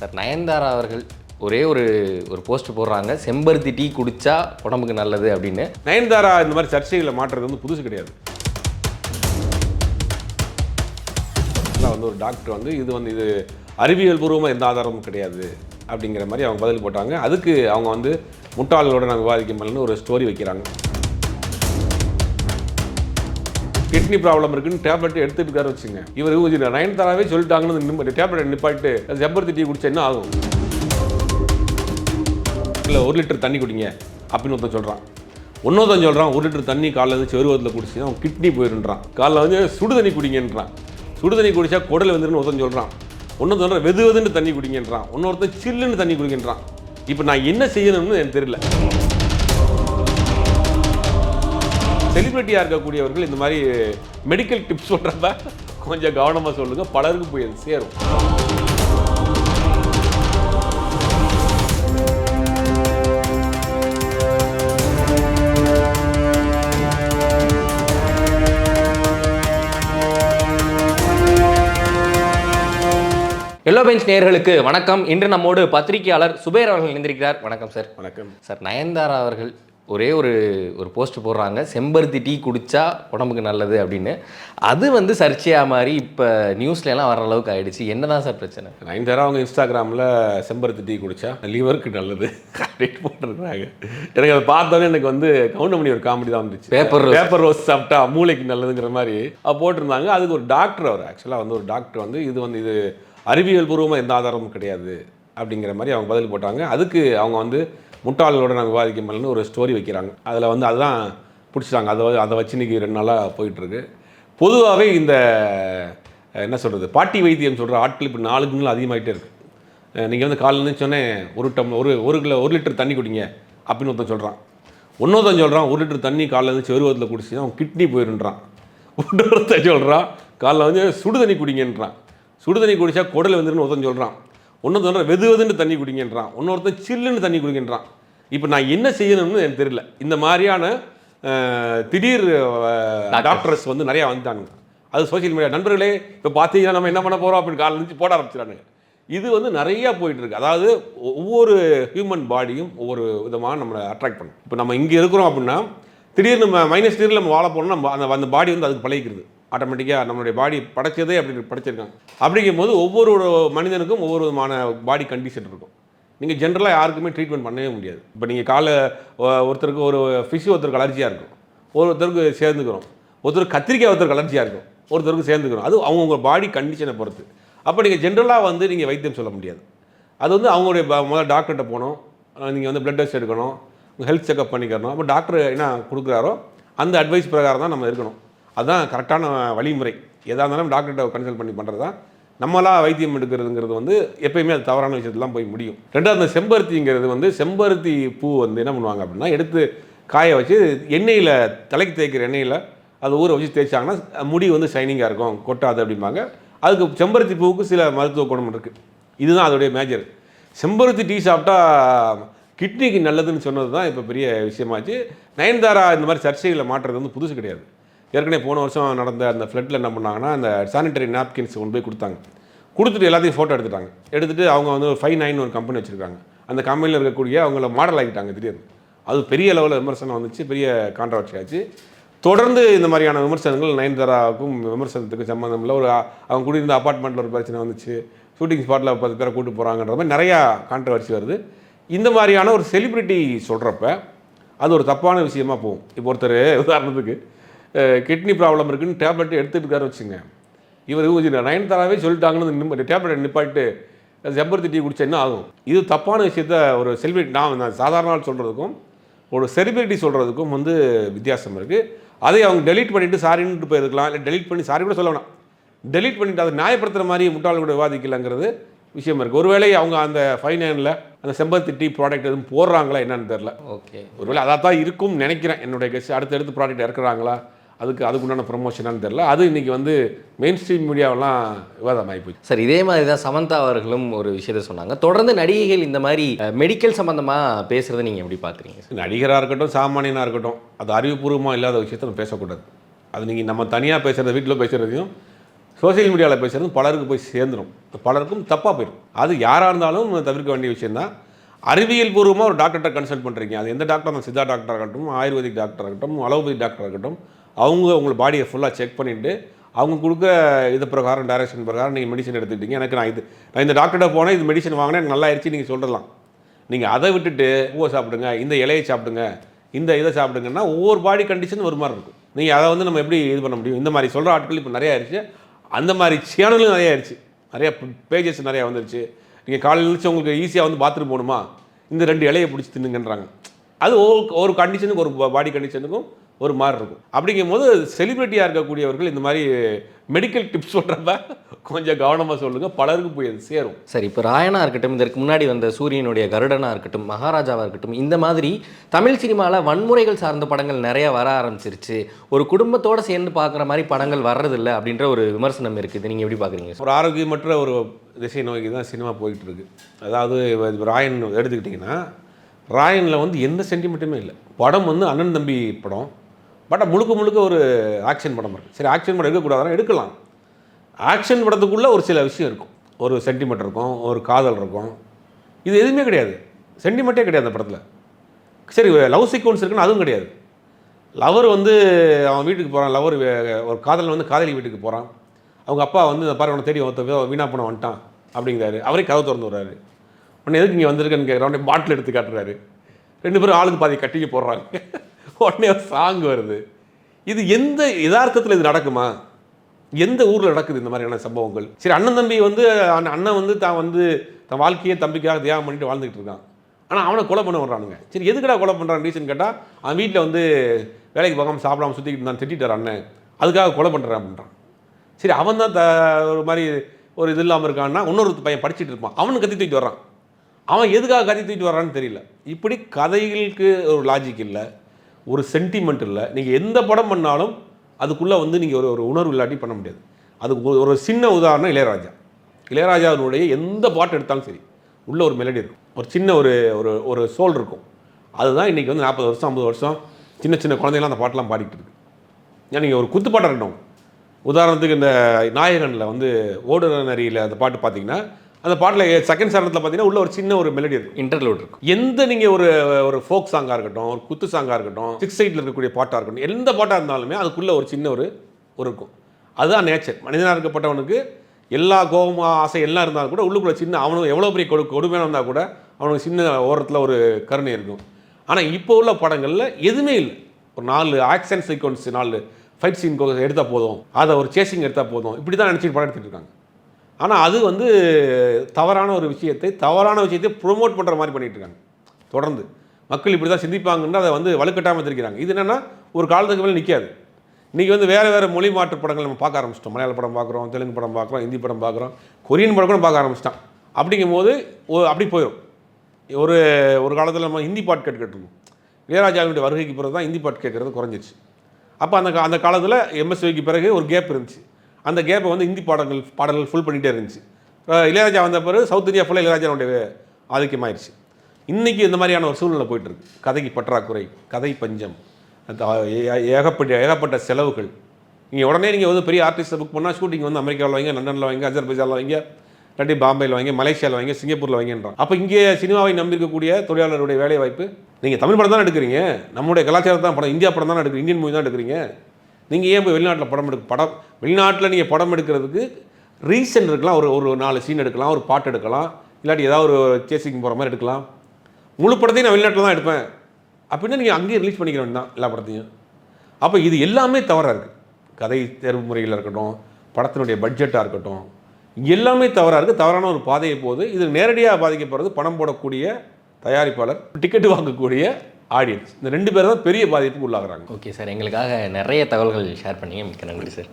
Sir Nayanthara அவர்கள் ஒரே ஒரு ஒரு போஸ்ட் போடுறாங்க. செம்பருத்தி டீ குடிச்சா உடம்புக்கு நல்லது அப்படின்னு. நயன்தாரா இந்த மாதிரி சர்ச்சைகளை மாற்றுறது வந்து புதுசு கிடையாது. வந்து ஒரு டாக்டர் வந்து இது வந்து இது அறிவியல் பூர்வமாக எந்த ஆதாரமும் கிடையாது அப்படிங்கிற மாதிரி அவங்க பதில் போட்டாங்க. அதுக்கு அவங்க வந்து முட்டாள்களோட நாங்கள் விவாதிக்க முடியலன்னு ஒரு ஸ்டோரி வைக்கிறாங்க. கிட்னி ப்ராப்ளம் இருக்குன்னு டேப்லெட் எடுத்துட்டு இருக்காரு வச்சுங்க. இவர் கொஞ்சம் நயன்தாராவே சொல்லிட்டாங்கன்னு டேப்லெட் நிப்பாட்டு ஜப்பர்த்தி டீ குடிச்சா என்ன ஆகும்? இல்லை ஒரு லிட்டர் தண்ணி குடிங்க அப்படின்னு ஒருத்தன் சொல்கிறான் இன்னொருத்தன் சொல்கிறான் ஒரு லிட்டர் தண்ணி காலைல வந்து செருவத்தில் குடிச்சு அவன் கிட்னி போயிருன்றான். காலைல வந்து சுடு தண்ணி குடிங்கன்றான். சுடு தண்ணி குடிச்சா குடல் வந்துருன்னு ஒருத்தன் சொல்கிறான் ஒன்று சொல்கிறான் வெது வெதுன்னு தண்ணி குடிங்கன்றான். இன்னொருத்தன் சில்லுன்னு தண்ணி குடிக்கின்றான் இப்போ நான் என்ன செய்யணும்னு எனக்கு தெரியல. செலிபிரிட்டியாக இருக்கக்கூடியவர்கள் இந்த மாதிரி மெடிக்கல் டிப்ஸ் சொல்கிறப்ப கொஞ்சம் கவனமாக சொல்லுங்கள் பலருக்கு போய் அது சேரும். எல்லோ பெஞ்ச் நேயர்களுக்கு வணக்கம். இன்று நம்மோடு பத்திரிகையாளர் சுபேர் அவர்கள் இணைந்திருக்கிறார். வணக்கம் சார் வணக்கம். சார் நயன்தாரா அவர்கள் ஒரே ஒரு ஒரு போஸ்ட் போடுறாங்க. செம்பருத்தி டீ குடிச்சா உடம்புக்கு நல்லது அப்படின்னு. அது வந்து சர்ச்சையாக மாதிரி இப்போ நியூஸ்ல எல்லாம் வர அளவுக்கு ஆயிடுச்சு. என்னதான் சார் பிரச்சனை? நயன்தாரா அவங்க இன்ஸ்டாகிராமில் செம்பருத்தி டீ குடிச்சா லிவருக்கு நல்லது அப்படின்னு போட்டிருக்கிறாங்க. எனக்கு அதை பார்த்தோன்னே எனக்கு வந்து கவுண்டமணி ஒரு காமெடி தான் வந்துச்சு. Rose. பேப்பர் ரோஸ் சாப்பிட்டா மூளைக்கு நல்லதுங்கிற மாதிரி. போட்டிருந்தாங்க. அதுக்கு ஒரு டாக்டர் அவர். ஆக்சுவலாக வந்து ஒரு டாக்டர் வந்து இது வந்து இது அறிவியல் பூர்வமாக எந்த ஆதாரமும் கிடையாது. அப்படிங்கிற மாதிரி அவங்க பதில் போட்டாங்க. அதுக்கு அவங்க வந்து முட்டாள்களோட நாங்கள் விவாதிக்க மேலேன்னு ஒரு ஸ்டோரி வைக்கிறாங்க. அதில் வந்து அதுதான் பிடிச்சிட்டாங்க. அதை அதை வச்சு இன்றைக்கி ரெண்டு நாளாக போயிட்டுருக்கு. பொதுவாகவே இந்த என்ன சொல்கிறது பாட்டி வைத்தியம் சொல்கிற ஆட்கள் இப்போ நாளுக்கு நாள் அதிகமாகிட்டே இருக்குது நீங்கள் வந்து காலையில் இருந்துச்சோன்னே ஒரு டம் ஒரு ஒரு கிலோ ஒரு லிட்டர் தண்ணி குடிங்க அப்படின்னு ஒருத்தன் சொல்கிறான் இன்னொருத்தன் சொல்கிறான் ஒரு லிட்டர் தண்ணி காலையில் இருந்து செருவத்தில் குடிச்சு அவன் கிட்னி போயிருன்றான். இன்னொருத்தன் சொல்கிறான் காலைல வந்து சுடு தண்ணி குடிங்கன்றான். சுடு தண்ணி குடிச்சா குடல் வந்துருன்னு ஒருத்தன் சொல்கிறான் இன்னொருத்தன் சொல்கிறான் வெது வெதுன்னு தண்ணி குடிங்கன்றான். இன்னொருத்தன் சில்லுன்னு தண்ணி குடிங்கன்றான். இப்போ நான் என்ன செய்யணும்னு எனக்கு தெரியல. இந்த மாதிரியான திடீர் டாக்டர்ஸ் வந்து நிறையா வந்துட்டாங்க அது சோஷியல் மீடியா நண்பர்களே இப்போ பார்த்தீங்கன்னா நம்ம என்ன பண்ண போகிறோம் அப்படின்னு காலைல இருந்துச்சு போட ஆரம்பிச்சிடானுங்க இது வந்து நிறையா போயிட்டு இருக்கு. அதாவது ஒவ்வொரு ஹியூமன் பாடியும் ஒவ்வொரு விதமாக நம்மளை அட்ராக்ட் பண்ணும். இப்போ நம்ம இங்கே இருக்கிறோம் அப்படின்னா திடீர்னு நம்ம மைனஸ் டிகிரியில் நம்ம வாழ போனோம்னா அந்த அந்த பாடி வந்து அதுக்கு பழகிக்கிறது. ஆட்டோமேட்டிக்காக நம்மளுடைய பாடி படைச்சதே அப்படி படைச்சிருக்காங்க. அப்படிங்கும்போது ஒவ்வொரு மனிதனுக்கும் ஒவ்வொரு விதமான பாடி கண்டிஷன் இருக்கும். நீங்கள் ஜென்ரலாக யாருக்குமே ட்ரீட்மெண்ட் பண்ணவே முடியாது. இப்போ நீங்கள் காலை ஒருத்தருக்கு ஒரு ஃபிஷ் ஒருத்தருக்கு அலர்ஜியாக இருக்கும். ஒருத்தருக்கு சேர்ந்துக்கிறோம். ஒருத்தருக்கு கத்திரிக்காய் ஒருத்தருக்கு அலர்ஜியாக இருக்கும். ஒருத்தருக்கு சேர்ந்துக்கிறோம். அது அவங்கவுங்க பாடி கண்டிஷனை பொறுத்து. அப்போ நீங்கள் ஜென்ரலாக வந்து நீங்கள் வைத்தியம் சொல்ல முடியாது. அது வந்து அவங்களுடைய முதல்ல டாக்டர்கிட்ட போகணும். நீங்கள் வந்து ப்ளட் டெஸ்ட் எடுக்கணும். ஹெல்த் செக்அப் பண்ணிக்கணும். அப்போ டாக்டர் என்ன கொடுக்குறாரோ அந்த அட்வைஸ் பிரகாரம் தான் நம்ம இருக்கணும். அதுதான் கரெக்டான வழிமுறை. எதாக இருந்தாலும் டாக்டர்கிட்ட கன்சல்ட் பண்ணி பண்ணுறது தான் நம்மளாக வைத்தியம் எடுக்கிறதுங்கிறது வந்து எப்பயுமே அது தவறான விஷயத்துலாம் போய் முடியும். ரெண்டாவது அந்த செம்பருத்திங்கிறது வந்து செம்பருத்தி பூ வந்து என்ன பண்ணுவாங்க அப்படின்னா எடுத்து காய வச்சு எண்ணெயில் தலைக்கு தேய்க்கிற எண்ணெயில் அது ஊற வச்சு தேய்ச்சாங்கன்னா முடி வந்து ஷைனிங்காக இருக்கும் கொட்டாது அப்படிம்பாங்க. அதுக்கு செம்பருத்தி பூவுக்கு சில மருத்துவ குணம் இருக்குது இதுதான் அதோடைய மேஜர் செம்பருத்தி டீ சாப்பிட்டா கிட்னிக்கு நல்லதுன்னு சொன்னது தான் இப்போ பெரிய விஷயமாச்சு. நயன்தாரா இந்த மாதிரி சர்ச்சைகளை மாற்றுறது வந்து புதுசு கிடையாது. ஏற்கனவே போன வருஷம் நடந்த அந்த ஃப்ளட்டில் என்ன பண்ணாங்கன்னா அந்த சானிடரி நாப்கின்ஸ் கொண்டு போய் கொடுத்தாங்க. கொடுத்துட்டு எல்லாத்தையும் ஃபோட்டோ எடுத்துட்டாங்க. எடுத்துகிட்டு அவங்க வந்து ஒரு ஃபைவ் நைன் ஒரு கம்பெனி வச்சுருக்காங்க. அந்த கம்பெனியில் இருக்கக்கூடிய அவங்கள மாடல் ஆகிட்டாங்க திடீர்னு. அது பெரிய லெவலில் விமர்சனம் வந்துச்சு பெரிய கான்ட்ரவர்சி ஆச்சு. தொடர்ந்து இந்த மாதிரியான விமர்சனங்கள் நயன்தாராவுக்கும் விமர்சனத்துக்கும் சம்மந்தம் இல்லை. ஒரு அவங்க குடியிருந்த அப்பார்ட்மெண்ட்டில் ஒரு பிரச்சனை வந்துச்சு. ஷூட்டிங் ஸ்பாட்டில் பத்து பேரை கூட்டு போகிறாங்கன்ற மாதிரி நிறையா கான்ட்ரவர்சி வருது. இந்த மாதிரியான ஒரு செலிப்ரிட்டி சொல்கிறப்ப அது ஒரு தப்பான விஷயமா போகும். இப்போ ஒருத்தர் உதாரணத்துக்கு கிட்னி ப்ராப்ளம் இருக்குன்னு டேப்லெட் எடுத்துட்டு இருக்காரு வச்சுங்க. இவர் கொஞ்சம் நயன்தாராவே சொல்லிட்டாங்கன்னு டேப்லெட் நிப்பாட்டு செம்பருத்தி டீ குடிச்சா என்ன ஆகும்? இது தப்பான விஷயத்த ஒரு செலிபிரிட்டி நான் நான் சாதாரண சொல்கிறதுக்கும் ஒரு செலிபிரிட்டி சொல்கிறதுக்கும் வந்து வித்தியாசம் இருக்குது அதை அவங்க டெலீட் பண்ணிவிட்டு சாரின்ட்டு போயிருக்கலாம். இல்லை டெலீட் பண்ணி சாரி கூட சொல்ல வேணாம். டெலீட் பண்ணிட்டு அதை நியாயப்படுத்துகிற மாதிரி முட்டாள் கூட விவாதிக்கலங்கிறது விஷயம் இருக்குது ஒருவேளை அவங்க அந்த ஃபைவ் நைனில் அந்த செம்பருத்தி டீ ப்ராடக்ட் எதுவும் போடுறாங்களா என்னன்னு தெரில ஓகே ஒருவேளை அதாக தான் இருக்கும்னு நினைக்கிறேன். என்னுடைய கெஸ்ட் அடுத்தடுத்து ப்ராடக்ட் இறக்குறாங்களா? அதுக்கு அதுக்குண்டான ப்ரொமோஷனான்னு தெரில அது இன்றைக்கி வந்து மெயின் ஸ்ட்ரீம் மீடியாவெல்லாம் விவாதமாகி போச்சு சார் இதே மாதிரி தான் சமந்தா அவர்களும் ஒரு விஷயத்த சொன்னாங்க. தொடர்ந்து நடிகைகள் இந்த மாதிரி மெடிக்கல் சம்பந்தமாக பேசுறதை நீங்கள் எப்படி பார்க்குறீங்க? நடிகராக இருக்கட்டும் சாமானியனாக இருக்கட்டும் அது அறிவுபூர்வமாக இல்லாத விஷயத்த நம்ம பேசக்கூடாது. அது நீங்கள் நம்ம தனியாக பேசுகிறத வீட்டில் பேசுகிறதையும் சோஷியல் மீடியாவில் பேசுறது பலருக்கு போய் சேர்ந்துடும் பலருக்கும் தப்பாக போயிடும் அது யாராக இருந்தாலும் தவிர்க்க வேண்டிய விஷயம்தான். அறிவியல் பூர்வமாக ஒரு டாக்டர்கிட்ட கன்சல்ட் பண்ணுறீங்க அது எந்த டாக்டர் சித்தா டாக்டராக இருக்கட்டும் ஆயுர்வேதிக் டாக்டராக இருக்கட்டும் அலோபதி டாக்டராக இருக்கட்டும் அவங்க உங்கள் பாடியை ஃபுல்லாக செக் பண்ணிவிட்டு அவங்க கொடுக்க இது பிரகாரம் டைரக்ஷன் பிரகாரம் நீங்கள் மெடிசன் எடுத்துக்கிட்டீங்க. எனக்கு நான் இது நான் இந்த டாக்டர்கிட்ட போனேன் இது மெடிசன் வாங்கினேன் எனக்கு நல்லா ஆயிடுச்சு நீங்கள் சொல்லலாம் நீங்கள் அதை விட்டுட்டு பூவை சாப்பிடுங்க இந்த இலையை சாப்பிடுங்க இந்த இதை சாப்பிடுங்கன்னா ஒவ்வொரு பாடி கண்டிஷன் ஒரு மாதிரி இருக்கும். நீங்கள் அதை வந்து நம்ம எப்படி இது பண்ண முடியும்? இந்த மாதிரி சொல்கிற ஆட்கள் இப்போ நிறையா ஆயிடுச்சு அந்த மாதிரி சேனலும் நிறையா ஆயிடுச்சு நிறையா பேஜஸ் நிறையா வந்துருச்சு. நீங்கள் காலையில் எழுந்துச்சு உங்களுக்கு ஈஸியாக வந்து பாத்ரூம் போகணுமா? இந்த ரெண்டு இலையை பிடிச்சி தின்னுங்கன்றாங்க. அது ஒரு ஒரு கண்டிஷனுக்கு ஒரு பாடி கண்டிஷனுக்கும் ஒரு மாதிரி இருக்கும். அப்படிங்கும்போது செலிபிரிட்டியாக இருக்கக்கூடியவர்கள் இந்த மாதிரி மெடிக்கல் டிப்ஸ் சொல்கிறப்ப கொஞ்சம் கவனமாக சொல்லுங்கள் பலருக்கு போய் அது சேரும். சரி இப்போ ராயனா இருக்கட்டும் இதற்கு முன்னாடி வந்த சூரியனுடைய கருடனா இருக்கட்டும் மகாராஜாவா இருக்கட்டும் இந்த மாதிரி தமிழ் சினிமாவில் வன்முறைகள் சார்ந்த படங்கள் நிறைய வர ஆரம்பிச்சிருச்சு. ஒரு குடும்பத்தோட சேர்ந்து பார்க்குற மாதிரி படங்கள் வர்றதில்ல அப்படின்ற ஒரு விமர்சனம் இருக்குது. நீங்கள் எப்படி பார்க்குறீங்க? ஒரு ஆரோக்கியமற்ற ஒரு திசை நோக்கி தான் சினிமா போயிட்டு இருக்கு அதாவது இப்ப ராயன் எடுத்துக்கிட்டிங்கன்னா ராயனில் வந்து எந்த சென்டிமெண்ட்டுமே இல்லை. படம் வந்து அண்ணன் தம்பி படம். பட் முழுக்க முழுக்க ஒரு ஆக்ஷன் படம் இருக்குது சரி ஆக்ஷன் படம் எடுக்கக்கூடாதுன்னா எடுக்கலாம். ஆக்ஷன் படத்துக்குள்ளே ஒரு சில விஷயம் இருக்கும். ஒரு சென்டிமெண்ட் இருக்கும் ஒரு காதல் இருக்கும். இது எதுவுமே கிடையாது. சென்டிமெண்ட்டே கிடையாது அந்த படத்தில். சரி லவ் சீக்வன்ஸ் இருக்குன்னு அதுவும் கிடையாது. லவர் வந்து அவன் வீட்டுக்கு போகிறான் லவர் ஒரு காதலன் வந்து காதலி வீட்டுக்கு போகிறான் அவங்க அப்பா வந்து இந்த பாரு அவனை தேடி ஒருத்த வீணா பண்ண வந்துட்டான் அப்படிங்கிறாரு. அவரே கதவு திறந்து விடுறாரு. உடனே எதுக்கு இங்கே வந்திருக்கேன்னு கேட்குறான் உடனே பாட்டில் எடுத்து காட்டுறாரு. ரெண்டு பேரும் ஆளுக்கு பாதி கட்டிக்கு போடுறாங்க உடனே சாங் வருது. இது எந்த யதார்த்தத்தில் இது நடக்குமா? எந்த ஊரில் நடக்குது இந்த மாதிரியான சம்பவங்கள்? சரி அண்ணன் தம்பி வந்து அண்ணன் அண்ணன் வந்து தான் வந்து தன் வாழ்க்கையை தம்பிக்காக தியாகம் பண்ணிட்டு வாழ்ந்துகிட்டு இருக்கான். ஆனால் அவனை கொலை பண்ண வர்றானுங்க. சரி எதுக்கடா கொலை பண்ணுறான் ரீசன் கேட்டால் அவன் வீட்டில் வந்து வேலைக்கு போகாமல் சாப்பிடாம சுற்றிக்கிட்டு இருந்தான் திட்டார் அண்ணன். அதுக்காக கொலை பண்ணுறான் அப்படின்றான். சரி அவன் தான் த ஒரு மாதிரி ஒரு இது இல்லாமல் இருக்கான்னா இன்னொரு பையன் படிச்சுட்டு இருப்பான். அவனுக்கு கத்தி தூக்கிட்டு வர்றான். அவன் எதுக்காக கத்தி தூக்கிட்டு வர்றான்னு தெரியல. இப்படி கதைகளுக்கு ஒரு லாஜிக் இல்லை. ஒரு சென்டிமெண்ட் இல்லை. நீங்கள் எந்த படம் பண்ணாலும் அதுக்குள்ளே வந்து நீங்கள் ஒரு ஒரு உணர்வு இல்லாட்டி பண்ண முடியாது. அதுக்கு ஒரு- சின்ன உதாரணம் இளையராஜா. இளையராஜாவினுடைய எந்த பாட்டு எடுத்தாலும் சரி உள்ள ஒரு மெலடி இருக்கும். ஒரு சின்ன ஒரு ஒரு ஒரு சோல் இருக்கும். அதுதான் இன்றைக்கி வந்து நாற்பது வருஷம் ஐம்பது வருஷம் சின்ன சின்ன குழந்தைங்களாம் அந்த பாட்டெலாம் பாடிட்டு இருக்கு. ஏன்னா நீங்கள் ஒரு குத்துப்பாட்டாக இருக்கணும் உதாரணத்துக்கு இந்த நாயகனில் வந்து ஓடுற நரியில் அந்த பாட்டு பார்த்தீங்கன்னா அந்த பாட்டில் செகண்ட் சரணத்தில் பார்த்தீங்கன்னா உள்ள ஒரு சின்ன ஒரு மெலடி இருக்கும். இன்டர்லூட் இருக்கும். எந்த நீங்கள் ஒரு ஒரு ஃபோக் சாங்காக இருக்கட்டும் ஒரு குத்து சாங்காக இருக்கட்டும் சிக்ஸ் சைட்டில் இருக்கக்கூடிய பாட்டாக இருக்கட்டும் எந்த பாட்டாக இருந்தாலுமே அதுக்குள்ளே ஒரு சின்ன ஒரு ஒரு இருக்கும். அதுதான் நேச்சர் மனிதனாக இருக்கப்பட்டவனுக்கு எல்லா கோபம் ஆசை எல்லாம் இருந்தாலும் கூட உள்ளுக்குள்ள சின்ன அவனுக்கு எவ்வளோ பெரிய கொடு கொடுமையான இருந்தால் கூட அவனுக்கு சின்ன ஓரத்தில் ஒரு கருணை இருக்கும். ஆனால் இப்போ உள்ள படங்களில் எதுவுமே இல்லை. ஒரு நாலு ஆக்ஷன் சீக்வன்ஸ் நாலு ஃபைட் சீன் எடுத்தால் போதும். அதை ஒரு சேசிங் எடுத்தால் போதும். இப்படி தான் நினச்சிட்டு படம் எடுத்துகிட்டு இருக்காங்க. ஆனால் அது வந்து தவறான ஒரு விஷயத்தை தவறான விஷயத்தை ப்ரொமோட் பண்ணுற மாதிரி பண்ணிகிட்டு இருக்காங்க. தொடர்ந்து. மக்கள் இப்படி தான் சிந்திப்பாங்கன்னு அதை வந்து வலுக்கட்டாமல் வச்சிருக்கிறாங்க. இது என்னென்னா ஒரு காலத்துக்கு மேலே நிற்காது இன்றைக்கி வந்து வேறு வேறு மொழி மாற்று படங்கள் நம்ம பார்க்க ஆரம்பிச்சிட்டோம். மலையாள படம் பார்க்குறோம் தெலுங்கு படம் பார்க்குறோம் ஹிந்தி படம் பார்க்குறோம் கொரியன் படம் கூட பார்க்க ஆரம்பிச்சிட்டான். அப்படிங்கும்போது ஒ- அப்படி போயிடும் ஒரு ஒரு காலத்தில் நம்ம ஹிந்தி பாட்டு கேட்டுக்கிட்டு இருக்கோம் இளையராஜாவினுடைய வருகைக்கு பிறகு தான் ஹிந்தி பாட்டு கேட்குறது குறைஞ்சிருச்சு. அப்போ அந்த அந்த காலத்தில் எம்எஸ்விக்கு பிறகு ஒரு கேப் இருந்துச்சு. அந்த கேப்பை வந்து ஹிந்தி பாடல்கள் பாடல்கள் ஃபுல் பண்ணிகிட்டே இருந்துச்சு. இளையராஜா வந்த பிறகு சவுத் இந்தியா ஃபுல்லாக இளையராஜாவுடைய ஆதிக்கமாயிருச்சு. இன்றைக்கி இந்த மாதிரியான ஒரு சூழ்நிலை போயிட்டுருக்கு. கதைக்கு பற்றாக்குறை கதை பஞ்சம் ஏகப்பட்ட ஏகப்பட்ட செலவுகள். நீங்கள் உடனே நீங்கள் வந்து பெரிய ஆர்டிஸ்ட்டை புக் பண்ணால் ஷூட்டிங் வந்து அமெரிக்காவில் வாங்க லண்டனில் வாங்க அஜர்பைஜாவில் வாங்க இல்லாட்டி பாம்பேயில் வாங்க மலேசியாவில் வாங்க சிங்கப்பூரில் வாங்கன்றான். அப்போ இங்கே சினிமாவை நம்பியிருக்கக்கூடிய தொழிலாளருடைய வேலை வாய்ப்பு நீங்கள் தமிழ் படம் தான் எடுக்கிறீங்க? நம்முடைய கலாச்சாரம் தான் படம் இந்தியா படம் தான் எடுக்கிறீங்க இந்தியன் மூவி தான் எடுக்கிறீங்க? நீங்கள் ஏன் போய் வெளிநாட்டில் படம் எடுக்க படம் வெளிநாட்டில் நீங்கள் படம் எடுக்கிறதுக்கு ரீசன் இருக்கலாம். ஒரு ஒரு நாலு சீன் எடுக்கலாம் ஒரு பாட்டு எடுக்கலாம். இல்லாட்டி ஏதாவது ஒரு சேசிங் போகிற மாதிரி எடுக்கலாம். முழு படத்தையும் நான் வெளிநாட்டில் தான் எடுப்பேன். அப்படின்னா நீங்கள் அங்கேயே ரிலீஸ் பண்ணிக்கிற வேண்டாம் எல்லா படத்தையும். அப்போ இது எல்லாமே தவறாக இருக்குது கதை தேர்வு முறையில் இருக்கட்டும் படத்தினுடைய பட்ஜெட்டாக இருக்கட்டும் எல்லாமே தவறாக இருக்குது தவறான ஒரு பாதையை போகுது இது நேரடியாக பாதிக்கப்படுறது பணம் போடக்கூடிய தயாரிப்பாளர் டிக்கெட் வாங்கக்கூடிய ஆடியன்ஸ் இந்த ரெண்டு பேரும் தான் பெரிய பாதிப்புக்கு உள்ளாகிறாங்க. ஓகே சார் எங்களுக்காக நிறைய தகவல்கள் ஷேர் பண்ணீங்க. மிக்க நன்றி சார்